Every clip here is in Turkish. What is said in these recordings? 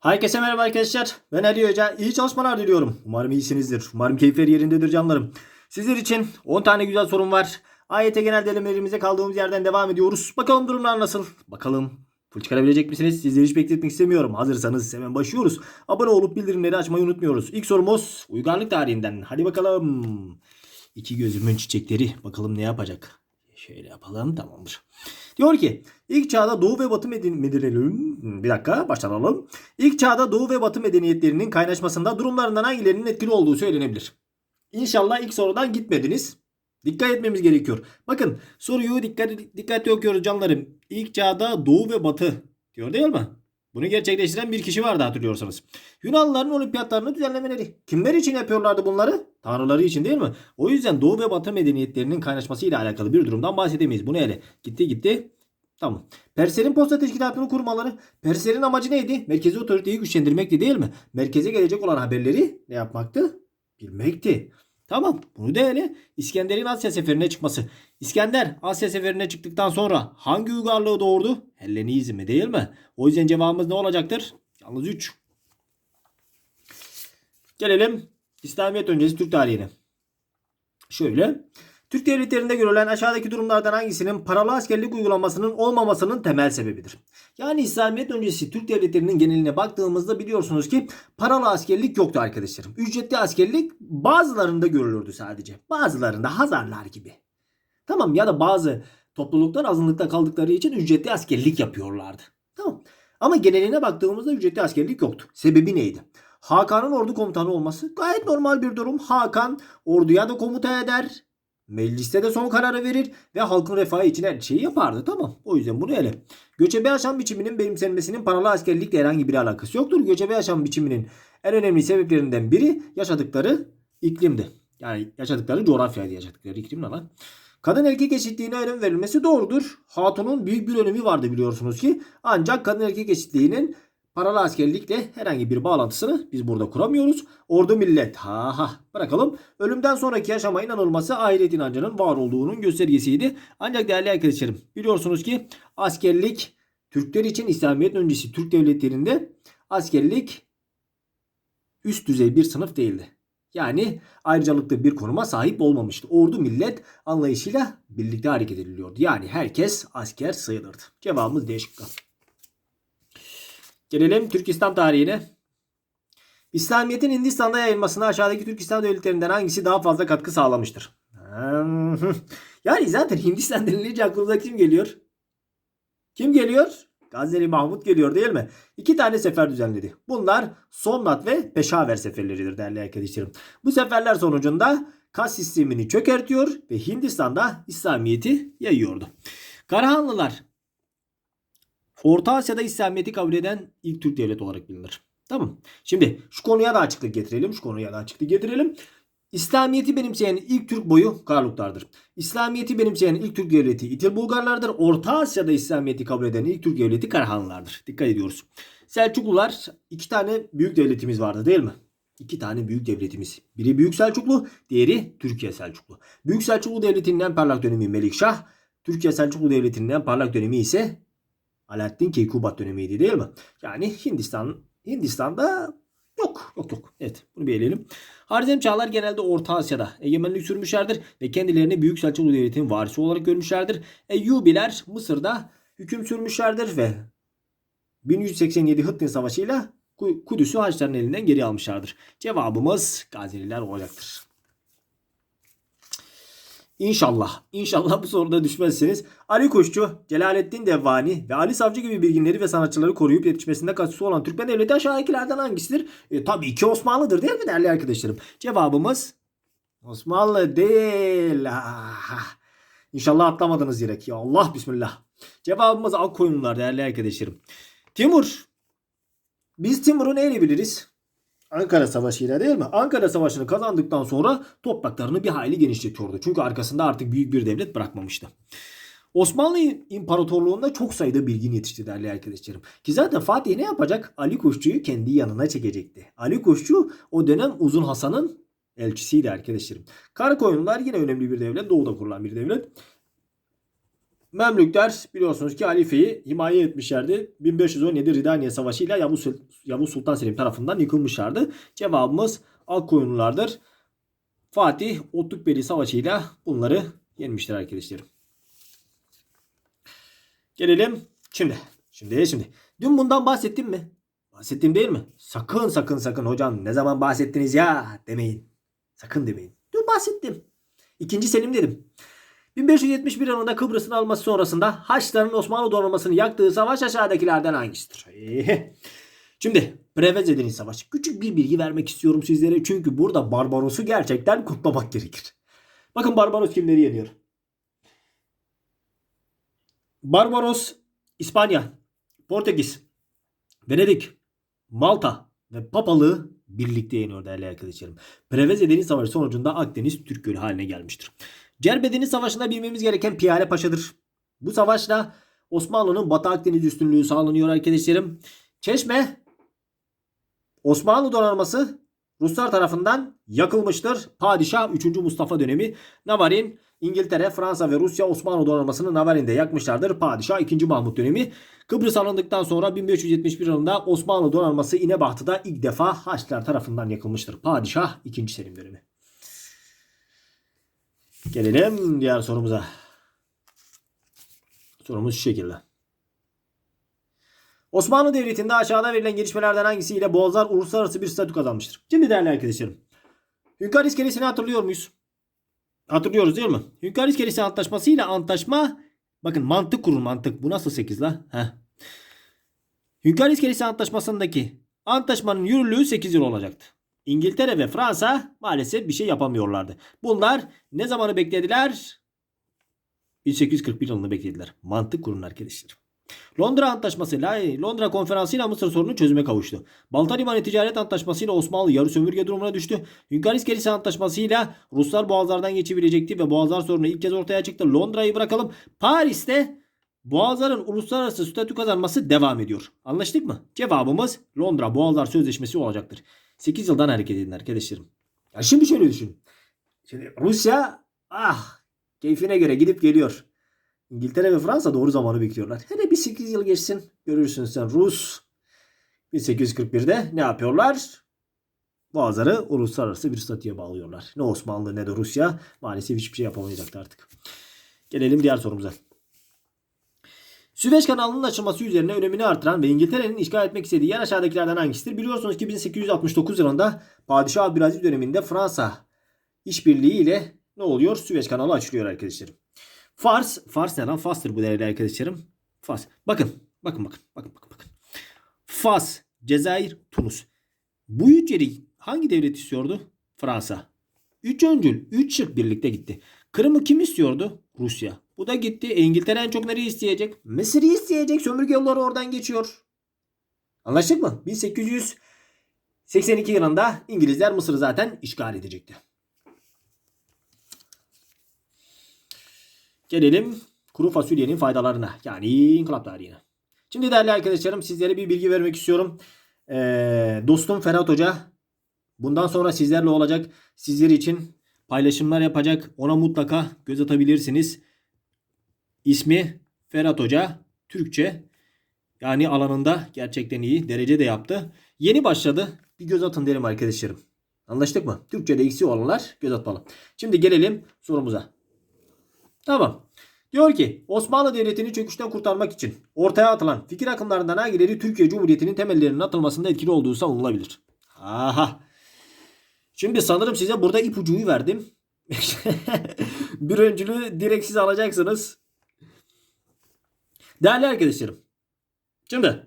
Herkese merhaba arkadaşlar. Ben Ali Hoca. İyi çalışmalar diliyorum. Umarım iyisinizdir. Umarım keyifler yerindedir canlarım. Sizler için 10 tane güzel sorum var. AYT genel denemelerimize kaldığımız yerden devam ediyoruz. Bakalım durumlar nasıl? Bakalım full çıkarabilecek misiniz? Sizleri hiç bekletmek istemiyorum. Hazırsanız hemen başlıyoruz. Abone olup bildirimleri açmayı unutmuyoruz. İlk sorumuz uygarlık tarihinden. Hadi bakalım. İki gözümün çiçekleri. Bakalım ne yapacak? Şöyle yapalım tamamdır. Diyor ki ilk çağda Doğu ve Batı medeni- medeniyetlerinin bir dakika baştan alalım. İlk çağda Doğu ve Batı medeniyetlerinin kaynaşmasında durumlarından hangilerinin etkili olduğu söylenebilir. İnşallah ilk sorudan gitmediniz. Dikkat etmemiz gerekiyor. Bakın soruyu dikkat dikkatli okuyoruz canlarım. İlk çağda Doğu ve Batı diyor değil mi? Bunu gerçekleştiren bir kişi vardı hatırlıyorsanız. Yunanlıların olimpiyatlarını düzenlemeleri. Kimler için yapıyorlardı bunları? Tanrıları için değil mi? O yüzden Doğu ve Batı medeniyetlerinin kaynaşmasıyla alakalı bir durumdan bahsedemeyiz. Bunu ele gitti gitti. Tamam. Perslerin posta teşkilatını kurmaları. Perslerin amacı neydi? Merkezi otoriteyi güçlendirmekti değil mi? Merkeze gelecek olan haberleri ne yapmaktı? Bilmekti. Tamam. Bunu da ele. İskender'in Asya seferine çıkması. İskender Asya seferine çıktıktan sonra hangi uygarlığı doğurdu? Hellenizmi değil mi? O yüzden cevabımız ne olacaktır? Yalnız 3. Gelelim İslamiyet öncesi Türk tarihine. Şöyle. Türk devletlerinde görülen aşağıdaki durumlardan hangisinin paralı askerlik uygulamasının olmamasının temel sebebidir? Yani İslamiyet öncesi Türk devletlerinin geneline baktığımızda biliyorsunuz ki paralı askerlik yoktu arkadaşlarım. Ücretli askerlik bazılarında görülürdü sadece. Bazılarında Hazarlar gibi. Tamam ya da bazı topluluklar azınlıkta kaldıkları için ücretli askerlik yapıyorlardı. Tamam. Ama geneline baktığımızda ücretli askerlik yoktu. Sebebi neydi? Hakan'ın ordu komutanı olması gayet normal bir durum. Hakan orduya da komuta eder. Mecliste de son kararı verir ve halkın refahı için her şeyi yapardı. Tamam. O yüzden bunu ele. Göçebe yaşam biçiminin benimsenmesinin paralı askerlikle herhangi bir alakası yoktur. Göçebe yaşam biçiminin en önemli sebeplerinden biri yaşadıkları iklimdi. Yani yaşadıkları coğrafyaydı yaşadıkları iklim ne lan? Kadın erkek eşitliğine önem verilmesi doğrudur. Hatunun büyük bir önemi vardı biliyorsunuz ki. Ancak kadın erkek eşitliğinin paralı askerlikle herhangi bir bağlantısını biz burada kuramıyoruz. Ordu millet ha ha bırakalım. Ölümden sonraki yaşama inanılması ahiret inancının var olduğunun göstergesiydi. Ancak değerli arkadaşlarım biliyorsunuz ki askerlik Türkler için İslamiyet öncesi Türk devletlerinde askerlik üst düzey bir sınıf değildi. Yani ayrıcalıklı bir konuma sahip olmamıştı. Ordu millet anlayışıyla birlikte hareket ediliyordu. Yani herkes asker sayılırdı. Cevabımız D şıkkı. Gelelim Türk İslam tarihine. İslamiyet'in Hindistan'da yayılmasına aşağıdaki Türk İslam devletlerinden hangisi daha fazla katkı sağlamıştır? Yani zaten Hindistan denilince aklınıza kim geliyor? Kim geliyor? Gazeli Mahmut geliyor değil mi? İki tane sefer düzenledi. Bunlar Somnat ve Peşaver seferleridir değerli arkadaşlarım. Bu seferler sonucunda kas sistemini çökertiyor ve Hindistan'da İslamiyet'i yayıyordu. Karahanlılar Orta Asya'da İslamiyet'i kabul eden ilk Türk devleti olarak bilinir. Tamam. Şimdi şu konuya da açıklık getirelim. Şu konuya da açıklık getirelim. İslamiyet'i benimseyen ilk Türk boyu Karluklardır. İslamiyet'i benimseyen ilk Türk devleti İtil Bulgarlardır. Orta Asya'da İslamiyet'i kabul eden ilk Türk devleti Karahanlılardır. Dikkat ediyoruz. Selçuklular iki tane büyük devletimiz vardı değil mi? İki tane büyük devletimiz. Biri Büyük Selçuklu, diğeri Türkiye Selçuklu. Büyük Selçuklu Devleti'nin en parlak dönemi Melikşah, Türkiye Selçuklu Devleti'nin en parlak dönemi ise Alaaddin Keykubat dönemiydi değil mi? Yani Hindistan Hindistan'da yok. Yok yok. Evet bunu bir eleyelim. Harizm Çağlar genelde Orta Asya'da egemenlik sürmüşlerdir ve kendilerini Büyük Selçuklu Devleti'nin varisi olarak görmüşlerdir. Eyyubiler Mısır'da hüküm sürmüşlerdir ve 1187 Hıttin Savaşı ile Ku- Kudüs'ü Haçlıların elinden geri almışlardır. Cevabımız Gazeliler olacaktır. İnşallah, inşallah bu soruda düşmezsiniz. Ali Kuşçu, Celalettin Devvani ve Ali Savcı gibi bilginleri ve sanatçıları koruyup yetişmesinde katkısı olan Türkmen Devleti aşağıdakilerden hangisidir? E, tabii ki Osmanlı'dır değil mi değerli arkadaşlarım? Cevabımız Osmanlı değil. Ah. İnşallah atlamadınız direkt. Ya Allah bismillah. Cevabımız Akkoyunlular değerli arkadaşlarım. Timur. Biz Timur'u neyle biliriz? Ankara Savaşı'yla değil mi? Ankara Savaşı'nı kazandıktan sonra topraklarını bir hayli genişletiyordu. Çünkü arkasında artık büyük bir devlet bırakmamıştı. Osmanlı İmparatorluğu'nda çok sayıda bilgin yetişti değerli arkadaşlarım. Ki zaten Fatih ne yapacak? Ali Kuşçu'yu kendi yanına çekecekti. Ali Kuşçu o dönem Uzun Hasan'ın elçisiydi arkadaşlarım. Karakoyunlular yine önemli bir devlet. Doğuda kurulan bir devlet. Memlükler biliyorsunuz ki halifeyi himaye etmişlerdi. 1517 Ridaniye Savaşı ile Yavuz, Sultan Selim tarafından yıkılmışlardı. Cevabımız Akkoyunlulardır. Fatih Otlukbeli Savaşı ile bunları yenmiştir arkadaşlarım. Gelelim şimdi. Şimdi şimdi. Dün bundan bahsettim mi? Bahsettim değil mi? Sakın sakın sakın hocam ne zaman bahsettiniz ya demeyin. Sakın demeyin. Dün bahsettim. İkinci Selim dedim. 1571 yılında Kıbrıs'ın alması sonrasında Haçlıların Osmanlı donanmasını yaktığı savaş aşağıdakilerden hangisidir? Şimdi Preveze Deniz Savaşı. Küçük bir bilgi vermek istiyorum sizlere. Çünkü burada Barbaros'u gerçekten kutlamak gerekir. Bakın Barbaros kimleri yeniyor? Barbaros İspanya, Portekiz, Venedik, Malta ve Papalığı birlikte yeniyor değerli arkadaşlarım. Preveze Deniz Savaşı sonucunda Akdeniz Türk Gölü haline gelmiştir. Cerbe Deniz Savaşı'nda bilmemiz gereken Piyale Paşa'dır. Bu savaşla Osmanlı'nın Batı Akdeniz üstünlüğü sağlanıyor arkadaşlarım. Çeşme Osmanlı donanması Ruslar tarafından yakılmıştır. Padişah 3. Mustafa dönemi Navarin İngiltere, Fransa ve Rusya Osmanlı donanmasını Navarin'de yakmışlardır. Padişah 2. Mahmut dönemi. Kıbrıs alındıktan sonra 1571 yılında Osmanlı donanması İnebahtı'da ilk defa Haçlılar tarafından yakılmıştır. Padişah 2. Selim dönemi. Gelelim diğer sorumuza. Sorumuz şu şekilde. Osmanlı Devleti'nde aşağıda verilen gelişmelerden hangisiyle Boğazlar uluslararası bir statü kazanmıştır? Şimdi değerli arkadaşlarım. Hünkar İskelesi'ni hatırlıyor muyuz? Hatırlıyoruz değil mi? Hünkar İskelesi Antlaşması ile antlaşma bakın mantık kurun mantık. Bu nasıl 8 la? Heh. Hünkar İskelesi Antlaşması'ndaki antlaşmanın yürürlüğü 8 yıl olacaktı. İngiltere ve Fransa maalesef bir şey yapamıyorlardı. Bunlar ne zamanı beklediler? 1841 yılını beklediler. Mantık kurun arkadaşlar. Londra Antlaşması ile Londra Konferansı ile Mısır sorunu çözüme kavuştu. Balta Limanı Ticaret Antlaşması ile Osmanlı yarı sömürge durumuna düştü. Hünkar İskelesi Antlaşması ile Ruslar boğazlardan geçebilecekti ve boğazlar sorunu ilk kez ortaya çıktı. Londra'yı bırakalım. Paris'te boğazların uluslararası statü kazanması devam ediyor. Anlaştık mı? Cevabımız Londra Boğazlar Sözleşmesi olacaktır. 8 yıldan hareket edin arkadaşlarım. Ya şimdi şöyle düşün. Şimdi Rusya ah keyfine göre gidip geliyor. İngiltere ve Fransa doğru zamanı bekliyorlar. Hele bir 8 yıl geçsin. Görürsün sen Rus 1841'de ne yapıyorlar? Boğazları uluslararası bir statüye bağlıyorlar. Ne Osmanlı ne de Rusya maalesef hiçbir şey yapamayacaktı artık. Gelelim diğer sorumuza. Süveyş kanalının açılması üzerine önemini artıran ve İngiltere'nin işgal etmek istediği yer aşağıdakilerden hangisidir? Biliyorsunuz ki 1869 yılında Padişah Abdülaziz döneminde Fransa işbirliği ile ne oluyor? Süveyş kanalı açılıyor arkadaşlarım. Fars, Fars ne lan? Fas'tır bu değerli arkadaşlarım. Fas. Bakın, bakın, bakın, bakın, bakın, bakın. Fas, Cezayir, Tunus. Bu üç yeri hangi devlet istiyordu? Fransa. Üç öncül, üç şık birlikte gitti. Kırım'ı kim istiyordu? Rusya. Bu da gitti. İngiltere en çok nereyi isteyecek? Mısır'ı isteyecek. Sömürge yolları oradan geçiyor. Anlaştık mı? 1882 yılında İngilizler Mısır'ı zaten işgal edecekti. Gelelim kuru fasulyenin faydalarına. Yani inkılap tarihine. Şimdi değerli arkadaşlarım sizlere bir bilgi vermek istiyorum. Ee, dostum Ferhat Hoca bundan sonra sizlerle olacak. Sizler için paylaşımlar yapacak. Ona mutlaka göz atabilirsiniz. İsmi Ferhat Hoca. Türkçe. Yani alanında gerçekten iyi. Derece de yaptı. Yeni başladı. Bir göz atın derim arkadaşlarım. Anlaştık mı? Türkçe'de eksiği olanlar göz atmalı. Şimdi gelelim sorumuza. Tamam. Diyor ki Osmanlı Devleti'ni çöküşten kurtarmak için ortaya atılan fikir akımlarından hangileri Türkiye Cumhuriyeti'nin temellerinin atılmasında etkili olduğu savunulabilir? Aha. Şimdi sanırım size burada ipucuyu verdim. bir öncülü direkt siz alacaksınız. Değerli arkadaşlarım. Şimdi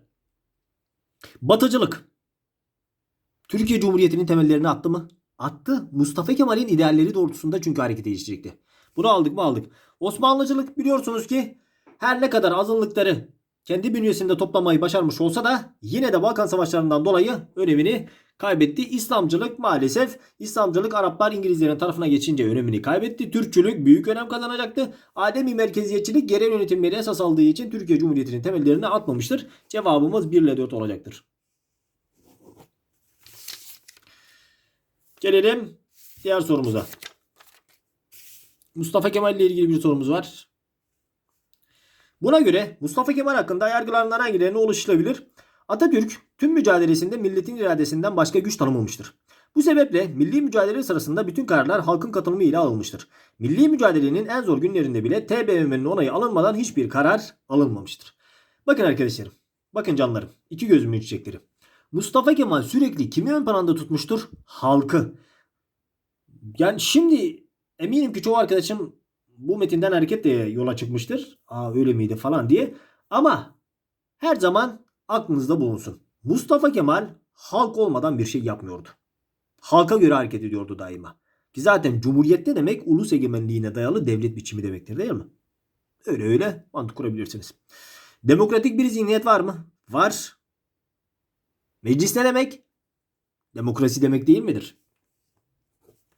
batıcılık Türkiye Cumhuriyeti'nin temellerini attı mı? Attı. Mustafa Kemal'in idealleri doğrultusunda çünkü hareket edecekti. Bunu aldık mı aldık. Osmanlıcılık biliyorsunuz ki her ne kadar azınlıkları kendi bünyesinde toplamayı başarmış olsa da yine de Balkan Savaşlarından dolayı önemini kaybetti. İslamcılık maalesef İslamcılık Araplar İngilizlerin tarafına geçince önemini kaybetti. Türkçülük büyük önem kazanacaktı. Ademi merkeziyetçilik yerel yönetimleri esas aldığı için Türkiye Cumhuriyeti'nin temellerini atmamıştır. Cevabımız 1 ile 4 olacaktır. Gelelim diğer sorumuza. Mustafa Kemal ile ilgili bir sorumuz var. Buna göre Mustafa Kemal hakkında yargılarından hangilerine ulaşılabilir? Atatürk tüm mücadelesinde milletin iradesinden başka güç tanımamıştır. Bu sebeple milli mücadele sırasında bütün kararlar halkın katılımı ile alınmıştır. Milli mücadelenin en zor günlerinde bile TBMM'nin onayı alınmadan hiçbir karar alınmamıştır. Bakın arkadaşlarım, bakın canlarım, iki gözümün çiçekleri. Mustafa Kemal sürekli kimi ön planda tutmuştur? Halkı. Yani şimdi eminim ki çoğu arkadaşım bu metinden hareketle yola çıkmıştır. Aa öyle miydi falan diye. Ama her zaman aklınızda bulunsun. Mustafa Kemal halk olmadan bir şey yapmıyordu. Halka göre hareket ediyordu daima. Ki zaten cumhuriyette demek ulus egemenliğine dayalı devlet biçimi demektir değil mi? Öyle öyle mantık kurabilirsiniz. Demokratik bir zihniyet var mı? Var. Meclis ne demek? Demokrasi demek değil midir?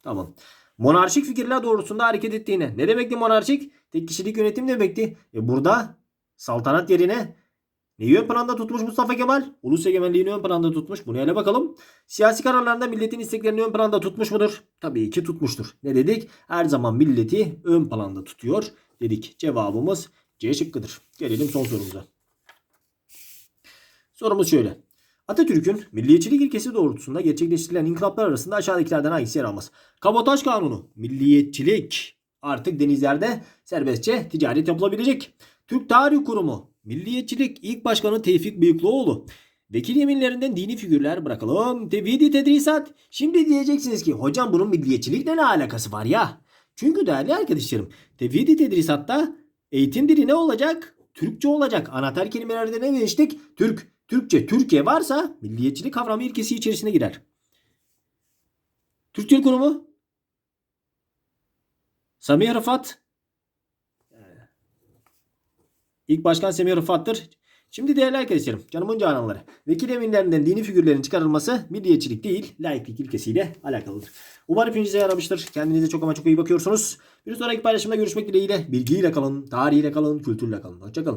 Tamam. Monarşik fikirler doğrultusunda hareket ettiğine. Ne demekti monarşik? Tek kişilik yönetim demekti. E burada saltanat yerine neyi ön planda tutmuş Mustafa Kemal? Ulus egemenliğini ön planda tutmuş. Bunu hele bakalım. Siyasi kararlarında milletin isteklerini ön planda tutmuş mudur? Tabii ki tutmuştur. Ne dedik? Her zaman milleti ön planda tutuyor dedik. Cevabımız C şıkkıdır. Gelelim son sorumuza. Sorumuz şöyle. Atatürk'ün milliyetçilik ilkesi doğrultusunda gerçekleştirilen inkılaplar arasında aşağıdakilerden hangisi yer almaz? Kabotaj kanunu, milliyetçilik. Artık denizlerde serbestçe ticaret yapılabilecek. Türk Tarih Kurumu, milliyetçilik ilk başkanı Tevfik Büyüklüoğlu. Vekil yeminlerinden dini figürler bırakalım. Tevhidi tedrisat. Şimdi diyeceksiniz ki hocam bunun milliyetçilikle ne alakası var ya? Çünkü değerli arkadaşlarım tevhidi tedrisatta eğitim dili ne olacak? Türkçe olacak. Anahtar kelimelerde ne demiştik? Türk, Türkçe, Türkiye varsa milliyetçilik kavramı ilkesi içerisine girer. Türk Dil Kurumu Semih Rıfat İlk başkan Semih Rıfat'tır. Şimdi değerli arkadaşlarım, canımın cananları. Vekil eminlerinden dini figürlerin çıkarılması milliyetçilik değil, laiklik ilkesiyle alakalıdır. Umarım hepinize yaramıştır. Kendinize çok ama çok iyi bakıyorsunuz. Bir sonraki paylaşımda görüşmek dileğiyle. Bilgiyle kalın, tarihiyle kalın, kültürle kalın. Hoşçakalın.